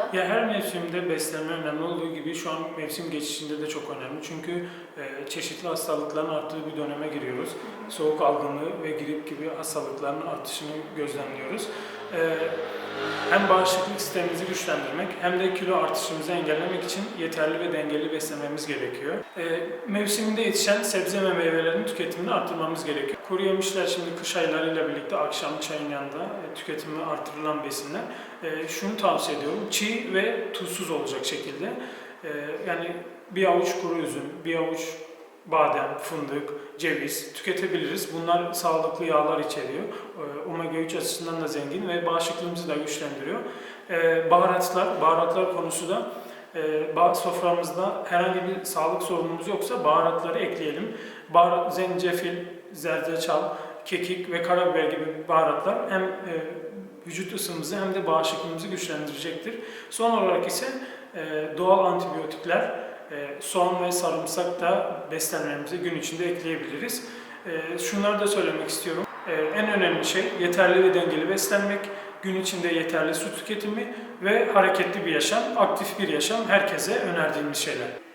fazla. Ya her mevsimde beslenme önemli olduğu gibi şu an mevsim geçişinde de çok önemli. Çünkü e, çeşitli hastalıkların arttığı bir döneme giriyoruz. Soğuk algınlığı ve grip gibi hastalıkların artışını gözlemliyoruz. E, hem bağışıklık sistemimizi güçlendirmek hem de kilo artışımızı engellemek için yeterli ve dengeli beslememiz gerekiyor. E, mevsiminde yetişen sebze ve meyvelerin tüketimini arttırmamız gerekiyor. Kuru yemişler şimdi kış aylarıyla birlikte akşam çayın yanında e, tüketimi artırılan besinler. E, şunu tavsiye ediyorum. Çiğ ve tuzsuz olacak şekilde. E, yani bir avuç kuru üzüm, bir avuç badem, fındık, ceviz tüketebiliriz. Bunlar sağlıklı yağlar içeriyor. E, omega 3 açısından da zengin ve bağışıklığımızı da güçlendiriyor. E, baharatlar, baharatlar konusu da e, soframızda herhangi bir sağlık sorunumuz yoksa baharatları ekleyelim. Bahar, zencefil, zerdeçal, kekik ve karabiber gibi baharatlar hem e, vücut ısımızı hem de bağışıklığımızı güçlendirecektir. Son olarak ise e, doğal antibiyotikler, soğan ve sarımsak da beslenmemize gün içinde ekleyebiliriz. E, şunları da söylemek istiyorum. E, en önemli şey yeterli ve dengeli beslenmek, gün içinde yeterli su tüketimi ve hareketli bir yaşam, aktif bir yaşam herkese önerdiğimiz şeyler.